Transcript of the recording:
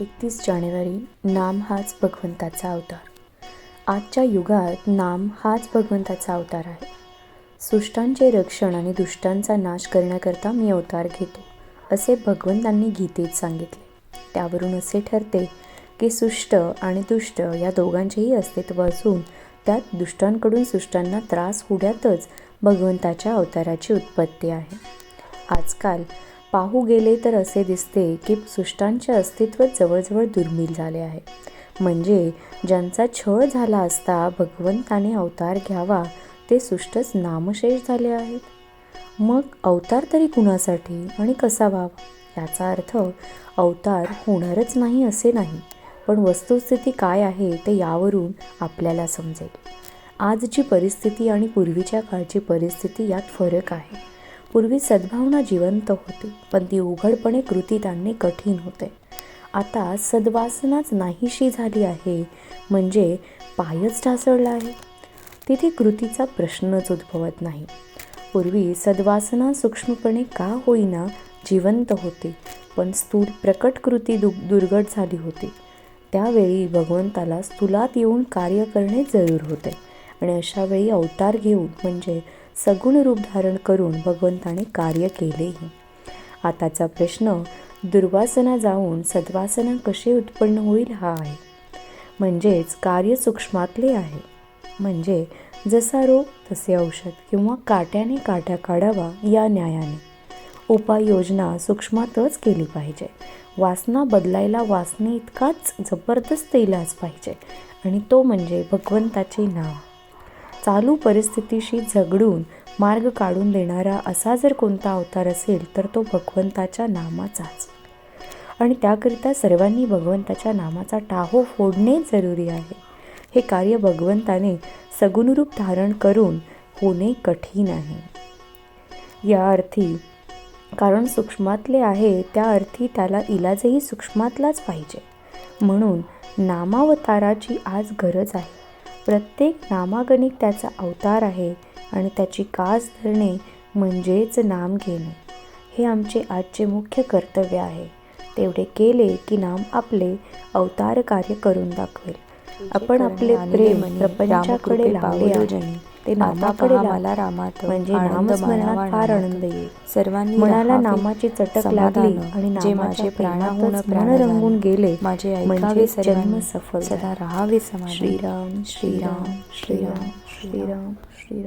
एकतीस जानेवारी नाम हाच भगवंताचा अवतार. आजच्या युगात नाम हाच भगवंताचा अवतार आहे. सृष्टांचे रक्षण आणि दुष्टांचा नाश करण्याकरता मी अवतार घेतो असे भगवंतांनी गीतेत सांगितले. त्यावरून असे ठरते की सुष्ट आणि दुष्ट या दोघांचेही अस्तित्व असून त्यात दुष्टांकडून सुष्टांना त्रास होण्यातच भगवंताच्या अवताराची उत्पत्ती आहे. आजकाल पाहू गेले तर असे दिसते की सुष्टांचे अस्तित्व जवळजवळ दुर्मिळ झाले आहे. म्हणजे ज्यांचा छळ झाला असता भगवंताने अवतार घ्यावा ते सुष्टच नामशेष झाले आहेत. मग अवतार तरी कुणासाठी आणि कसा व्हावा? याचा अर्थ अवतार होणारच नाही असे नाही पण वस्तुस्थिती काय आहे ते यावरून आपल्याला समजेल. आजची परिस्थिती आणि पूर्वीच्या काळची परिस्थिती यात फरक आहे. पूर्वी सद्भावना जिवंत होती पण ती उघडपणे कृतीत आणणे कठीण होते. आता सद्वासनाच नाहीशी झाली आहे म्हणजे पायच ढासळला आहे. तिथे कृतीचा प्रश्नच उद्भवत नाही. पूर्वी सद्वासना सूक्ष्मपणे का होईना जिवंत होती पण स्थूल प्रकट कृती दु दुर्घट झाली होती. त्यावेळी भगवंताला स्थूलात येऊन कार्य करणे जरूर होते आणि अशावेळी अवतार घेऊन म्हणजे सगुण रूप धारण करून भगवंताने कार्य केलेही. आताचा प्रश्न दुर्वासना जाऊन सद्वासना कशी उत्पन्न होईल हा आहे. म्हणजेच कार्य सूक्ष्मातले आहे. म्हणजे जसा रोग तसे औषध किंवा काट्याने काट्या काढावा या न्यायाने. उपाययोजना सूक्ष्मातच केली पाहिजे. वासना बदलायला वासने इतकाच जबरदस्त इलाज पाहिजे. आणि तो म्हणजे भगवंताचे नाव. चालू परिस्थितीशी झगडून मार्ग काढून देणारा असा जर कोणता अवतार असेल तर तो भगवंताच्या नामाचाच. आणि त्याकरिता सर्वांनी भगवंताच्या नामाचा टाहो फोडणे जरुरी आहे. हे कार्य भगवंताने सगुणरूप धारण करून होणे कठीण आहे. या अर्थी कारण सूक्ष्मातले आहे त्या अर्थी त्याला इलाजही सूक्ष्मातलाच पाहिजे. म्हणून नामावताराची आज गरज आहे. प्रत्येक नामागणिक त्याचा अवतार आहे आणि त्याची कास धरणे म्हणजेच नाम घेणे. हे आमचे आजचे मुख्य कर्तव्य आहे. तेवढे केले की नाम आपले अवतार कार्य करून दाखवेल. आपण आपले प्रेम प्रपंचाकडे लावले. ते नामाकडे मला. रामात म्हणजे नामस्मरणात फार. आनंद येईल सर्वांनी मनाला नामाची चटक लागली आणि जे माझे प्राणाहून प्राण रंगून. गेले माझे म्हणजे ऐकावे जन्म सर्वांनी सफल सदा. राहावे समाधान श्रीराम श्रीराम श्रीराम श्रीराम श्रीराम